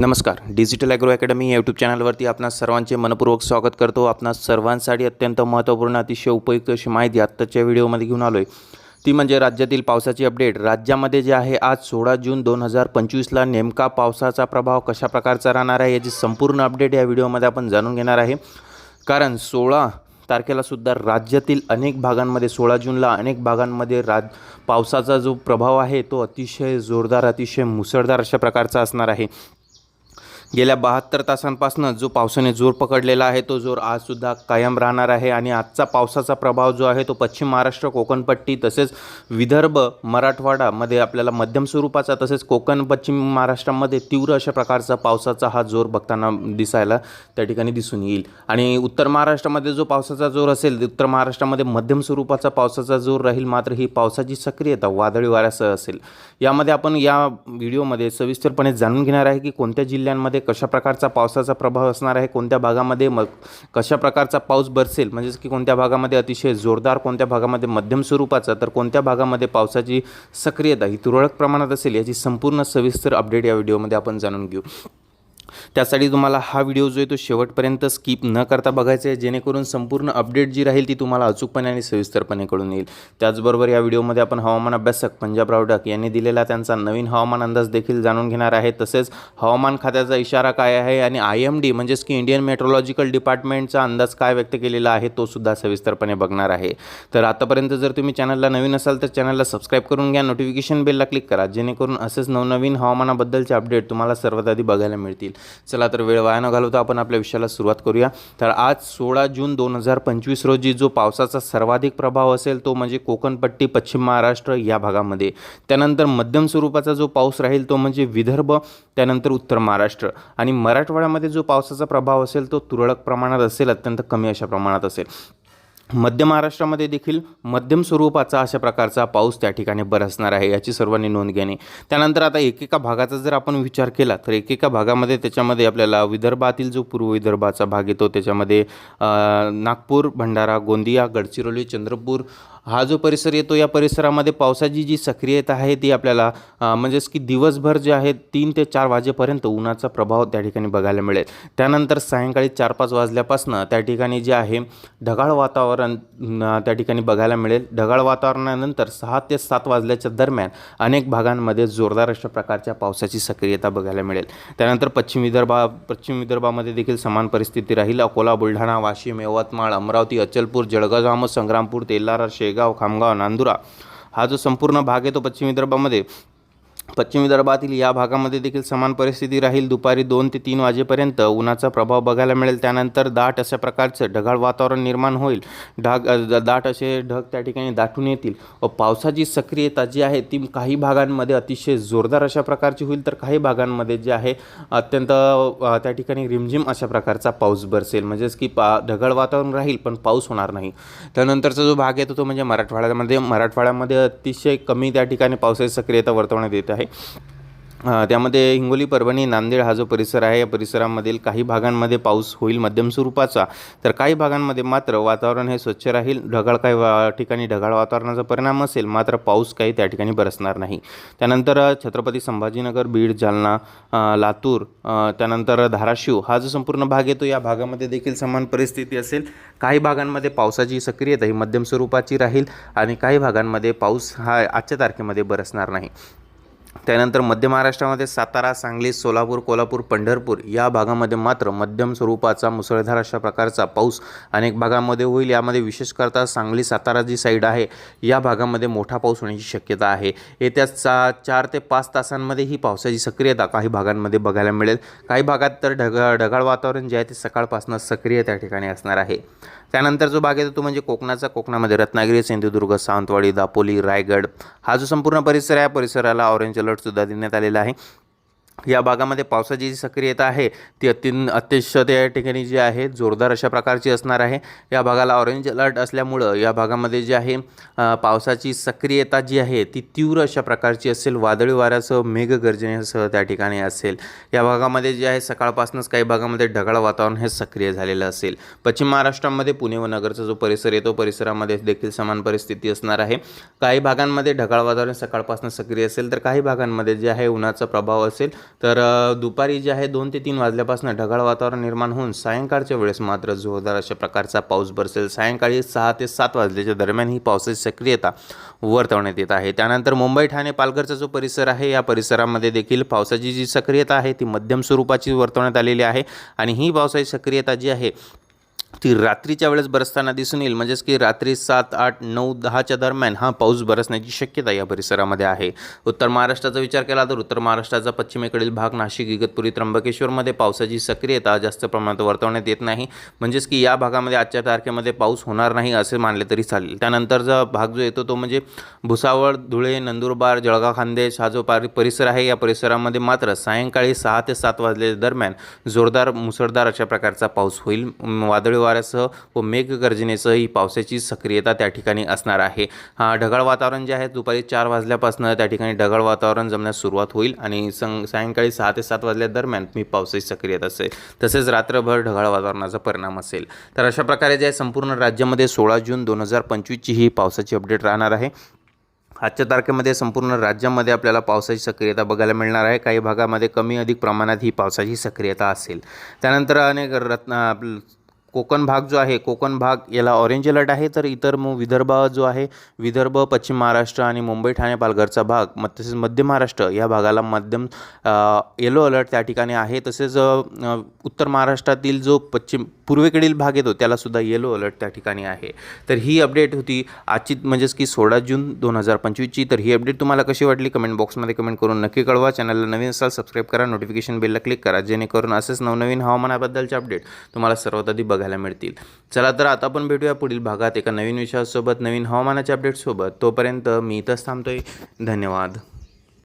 नमस्कार. Digital agro academy YouTube चॅनलवरती आपणा सर्वांचे मनपूर्वक स्वागत करतो. आपणा सर्वांसाठी अत्यंत महत्त्वपूर्ण अतिशय उपयुक्त अशी माहिती आत्ताच्या व्हिडिओमध्ये घेऊन आलो आहे ती म्हणजे राज्यातील पावसाची अपडेट राज्यामध्ये जे आहे आज सोळा जून दोन हजार पंचवीसला नेमका पावसाचा प्रभाव कशा प्रकारचा राहणार आहे याची संपूर्ण अपडेट या व्हिडिओमध्ये आपण जाणून घेणार आहे. कारण सोळा तारखेलासुद्धा राज्यातील अनेक भागांमध्ये सोळा जूनला अनेक भागांमध्ये राज पावसाचा जो प्रभाव आहे तो अतिशय जोरदार अतिशय मुसळधार अशा प्रकारचा असणार आहे. गेल्या बहात्तर तासांपासून जो पावसाने जोर पकडलेला आहे तो जोर आजसुद्धा कायम राहणार आहे आणि आजचा पावसाचा प्रभाव जो आहे तो पश्चिम महाराष्ट्र कोकणपट्टी तसेच विदर्भ मराठवाडामध्ये आपल्याला मध्यम स्वरूपाचा तसेच कोकण पश्चिम महाराष्ट्रामध्ये तीव्र अशा प्रकारचा पावसाचा हा जोर बघताना दिसायला त्या ठिकाणी दिसून येईल. आणि उत्तर महाराष्ट्रामध्ये जो पावसाचा जोर असेल उत्तर महाराष्ट्रामध्ये मध्यम स्वरूपाचा पावसाचा जोर राहील मात्र ही पावसाची सक्रियता वादळी वाऱ्यासह असेल. यामध्ये आपण या व्हिडिओमध्ये सविस्तरपणे जाणून घेणार आहे की कोणत्या जिल्ह्यांमध्ये कशा प्रकारचा पावसाचा प्रभाव असणार आहे? कोणत्या भागामध्ये मग कशा प्रकारचा पाऊस बरसेल? म्हणजेच की कोणत्या भागामध्ये अतिशय जोरदार कोणत्या भागामध्ये मध्यम स्वरूपाचा तर कोणत्या भागामध्ये पावसाची सक्रियता ही तुरळक प्रमाणात असेल याची संपूर्ण सविस्तर अपडेट या व्हिडिओमध्ये आपण जाणून घेऊ. त्यासाठी तुम्हाला हा व्हिडिओ जो आहे तो शेवटपर्यंत स्किप न करता बघायचा आहे. जेणेकरून संपूर्ण अपडेट जी राहील ती तुम्हाला अचूकपणे आणि सविस्तरपणे कळून येईल. त्याचबरोबर या व्हिडिओमध्ये आपण हवामान अभ्यासक पंजाब रावडक यांनी दिलेला त्यांचा नवीन हवामान अंदाज देखील जाणून घेणार आहे. तसेच हवामान खात्याचा इशारा काय आहे आणि आय एम डी म्हणजेच की इंडियन मेट्रोलॉजिकल डिपार्टमेंटचा अंदाज काय व्यक्त केलेला आहे तो सुद्धा सविस्तरपणे बघणार आहे. तर आतापर्यंत जर तुम्ही चॅनलला नवीन असाल तर चॅनलला सबस्क्राईब करून घ्या. नोटिफिकेशन बेलला क्लिक करा. जेणेकरून असेच नवनवीन हवामानाबद्दलचे अपडेट तुम्हाला सर्वात आधी बघायला मिळतील. चला तर वेळ वाया न घालवता आपण आपल्या विषयाला सुरुवात करूया. तर आज सोळा जून दोन हजार पंचवीस रोजी जो पावसाचा सर्वाधिक प्रभाव असेल तो म्हणजे कोकणपट्टी पश्चिम महाराष्ट्र या भागामध्ये. त्यानंतर मध्यम स्वरूपाचा जो पाऊस राहील तो म्हणजे विदर्भ त्यानंतर उत्तर महाराष्ट्र. आणि मराठवाड्यामध्ये जो पावसाचा प्रभाव असेल तो तुरळक प्रमाणात असेल अत्यंत कमी अशा प्रमाणात असेल. मध्य महाराष्ट्रामध्ये देखील मध्यम स्वरूपाचा अशा प्रकारचा पाऊस त्या ठिकाणी बरसणार आहे याची सर्वांनी नोंद घेणे. त्यानंतर आता एकेका भागाचा जर आपण विचार केला तर एकेका भागामध्ये त्याच्यामध्ये आपल्याला विदर्भातील जो पूर्व विदर्भाचा भाग येतो त्याच्यामध्ये नागपूर भंडारा गोंदिया गडचिरोली चंद्रपूर हा जो परिसर येतो या परिसरामध्ये पावसाची जी सक्रियता आहे ती आपल्याला म्हणजेच की दिवसभर जे आहे तीन ते चार वाजेपर्यंत उन्हाचा प्रभाव त्या ठिकाणी बघायला मिळेल. त्यानंतर सायंकाळी चार पाच वाजल्यापासून त्या ठिकाणी जे आहे ढगाळ वातावरण त्या ठिकाणी बघायला मिळेल. ढगाळ वातावरणानंतर सहा ते सात वाजल्याच्या दरम्यान अनेक भागांमध्ये जोरदार अशा प्रकारच्या पावसाची सक्रियता बघायला मिळेल. त्यानंतर पश्चिम विदर्भा पश्चिम विदर्भामध्ये देखील समान परिस्थिती राहील. अकोला बुलढाणा वाशिम यवतमाळ अमरावती अचलपूर जळगाव संग्रामपूर तेलारा शेगाव शेगाव खामगाव नांदुरा. हा जो संपूर्ण भाग आहे तो पश्चिम विदर्भामध्ये पश्चिम विदर्भातील या भागामध्ये देखील समान परिस्थिती राहील. दुपारी दोन ते तीन वाजेपर्यंत उन्हाचा प्रभाव बघायला मिळेल. त्यानंतर दाट अशा प्रकारचं ढगाळ वातावरण निर्माण होईल. ढग दाट असे ढग त्या ठिकाणी दाटून येतील. व पावसाची सक्रियता जी आहे ती काही भागांमध्ये अतिशय जोरदार अशा प्रकारची होईल. तर काही भागांमध्ये जे आहे अत्यंत त्या ठिकाणी रिमझिम अशा प्रकारचा पाऊस बरसेल. म्हणजेच की पा ढगाळ वातावरण राहील पण पाऊस होणार नाही. त्यानंतरचा जो भाग येतो तो म्हणजे मराठवाड्यामध्ये मराठवाड्यामध्ये अतिशय कमी त्या ठिकाणी पावसाची सक्रियता वर्तवण्यात येते आहे. त्यामध्ये हिंगोली परभणी नांदेड हा जो परिसर आहे या परिसरामधील काही भागांमध्ये पाऊस होईल मध्यम स्वरूपाचा. तर काही भागांमध्ये मात्र वातावरण हे स्वच्छ राहील. ढगाळ काही ठिकाणी ढगाळ वातावरणाचा परिणाम असेल मात्र पाऊस काही त्या ठिकाणी बरसणार नाही. त्यानंतर छत्रपती संभाजीनगर बीड जालना लातूर त्यानंतर धाराशिव हा जो संपूर्ण भाग येतो या भागामध्ये देखील समान परिस्थिती असेल. काही भागांमध्ये पावसाची सक्रियता ही मध्यम स्वरूपाची राहील आणि काही भागांमध्ये पाऊस हा आजच्या तारखेमध्ये बरसणार नाही. त्यानंतर मध्य महाराष्ट्रामध्ये सातारा सांगली सोलापूर कोल्हापूर पंढरपूर या भागामध्ये मात्र मध्यम स्वरूपाचा मुसळधार अशा प्रकारचा पाऊस अनेक भागामध्ये होईल. यामध्ये विशेष करता सांगली सातारा जी साईड आहे या भागामध्ये मोठा पाऊस होण्याची शक्यता आहे. येत्या चा चार ते पाच तासांमध्ये ही पावसाची सक्रियता काही भागांमध्ये बघायला मिळेल. काही भागात तर ढगाळ ढगाळ वातावरण जे आहे ते सकाळपासून सक्रिय त्या ठिकाणी असणार आहे. त्यानंतर जो भाग येतो तो म्हणजे कोकणाचा. कोकणामध्ये रत्नागिरी सिंधुदुर्ग सावंतवाडी दापोली रायगड. हा जो संपूर्ण परिसर आहे या परिसराला ऑरेंज अलर्टसुद्धा देण्यात आलेला आहे. या भागामध्ये पावसाची जी सक्रियता आहे ती अत्यंत अतिशय त्या ठिकाणी जी आहे जोरदार अशा प्रकारची असणार आहे. या भागाला ऑरेंज अलर्ट असल्यामुळं या भागामध्ये जी आहे पावसाची सक्रियता जी आहे ती तीव्र अशा प्रकारची असेल. वादळी वाऱ्यासह मेघगर्जनेसह त्या ठिकाणी असेल. या भागामध्ये जे आहे सकाळपासूनच काही भागामध्ये ढगाळ वातावरण हे सक्रिय झालेलं असेल. पश्चिम महाराष्ट्रामध्ये पुणे व नगरचा जो परिसर येतो परिसरामध्ये देखील समान परिस्थिती असणार आहे. काही भागांमध्ये ढगाळ वातावरण सकाळपासून सक्रिय असेल तर काही भागांमध्ये जे आहे उन्हाचा प्रभाव असेल. तर दुपारी जे आहे दोन ते तीन वाजल्यापासून ढगाळ वातावरण निर्माण होऊन सायंकाळच्या वेळेस मात्र जोरदार अशा प्रकारचा पाऊस बरसेल. सायंकाळी सहा ते सात वाजल्याच्या दरम्यान ही पावसाची सक्रियता वर्तवण्यात येत आहे. त्यानंतर मुंबई ठाणे पालघरचा जो परिसर आहे या परिसरामध्ये देखील पावसाची जी सक्रियता आहे ती मध्यम स्वरूपाची वर्तवण्यात आलेली आहे. आणि ही पावसाची सक्रियता जी आहे ती रात्रीच्या वेळेस बरसताना दिसून येईल. म्हणजेच की रात्री सात आठ नऊ दहाच्या दरम्यान हा पाऊस बरसण्याची शक्यता या परिसरामध्ये आहे. उत्तर महाराष्ट्राचा विचार केला तर उत्तर महाराष्ट्राचा पश्चिमेकडील भाग नाशिक इगतपुरी त्र्यंबकेश्वरमध्ये पावसाची सक्रियता जास्त प्रमाणात वर्तवण्यात येत नाही. म्हणजेच की या भागामध्ये आजच्या तारखेमध्ये पाऊस होणार नाही असे मानले तरी चालेल. त्यानंतरचा भाग जो येतो तो म्हणजे भुसावळ धुळे नंदुरबार जळगाव खानदेश हा जो पारि परिसर आहे या परिसरामध्ये मात्र सायंकाळी सहा ते सात वाजले दरम्यान जोरदार मुसळधार अशा प्रकारचा पाऊस होईल. वादळी वाऱ्यासह व मेघगर्जनेसह ही पावसाची सक्रियता त्या ठिकाणी असणार आहे. हा ढगाळ वातावरण जे आहे दुपारी चार वाजल्यापासून त्या ठिकाणी ढगाळ वातावरण जमण्यास सुरुवात होईल आणि सं सायंकाळी सहा ते सात वाजल्या दरम्यान मी पावसाची सक्रियता असेल तसेच रात्रभर ढगाळ वातावरणाचा परिणाम असेल. तर अशा प्रकारे जे आहे संपूर्ण राज्यामध्ये सोळा जून दोन हजार पंचवीसची ही पावसाची अपडेट राहणार आहे. आजच्या तारखेमध्ये संपूर्ण राज्यामध्ये आपल्याला पावसाची सक्रियता बघायला मिळणार आहे. काही भागामध्ये कमी अधिक प्रमाणात ही पावसाची सक्रियता असेल. त्यानंतर अनेक रत्न कोकण भाग जो आहे कोकण भाग याला ऑरेंज अलर्ट आहे. तर इतर मग विदर्भ जो आहे विदर्भ पश्चिम महाराष्ट्र आणि मुंबई ठाणे पालघरचा भाग मग तसेच मध्य महाराष्ट्र या भागाला मध्यम येलो अलर्ट त्या ठिकाणी आहे. तसेच उत्तर महाराष्ट्रातील जो पश्चिम पूर्वेकडील भाग येतो त्यालासुद्धा येलो अलर्ट त्या ठिकाणी आहे. तर ही अपडेट होती आजची म्हणजेच की सोळा जून दोन हजार पंचवीसची तर ही अपडेट तुम्हाला कशी वाटली? कमेंट बॉक्समध्ये कमेंट करून नक्की कळवा. चॅनलला नवीन असाल सबस्क्राईब करा. नोटिफिकेशन बेलला क्लिक करा. जेणेकरून असेच नवनवीन हवामानाबद्दलचे अपडेट तुम्हाला सर्वात आधी बघायला मिळतील. चला तर आता आपण भेटूया पुढील भागात एका नवीन विषयासोबत नवीन हवामानाच्या अपडेटसोबत तोपर्यंत मी इथंच थांबतोय. धन्यवाद.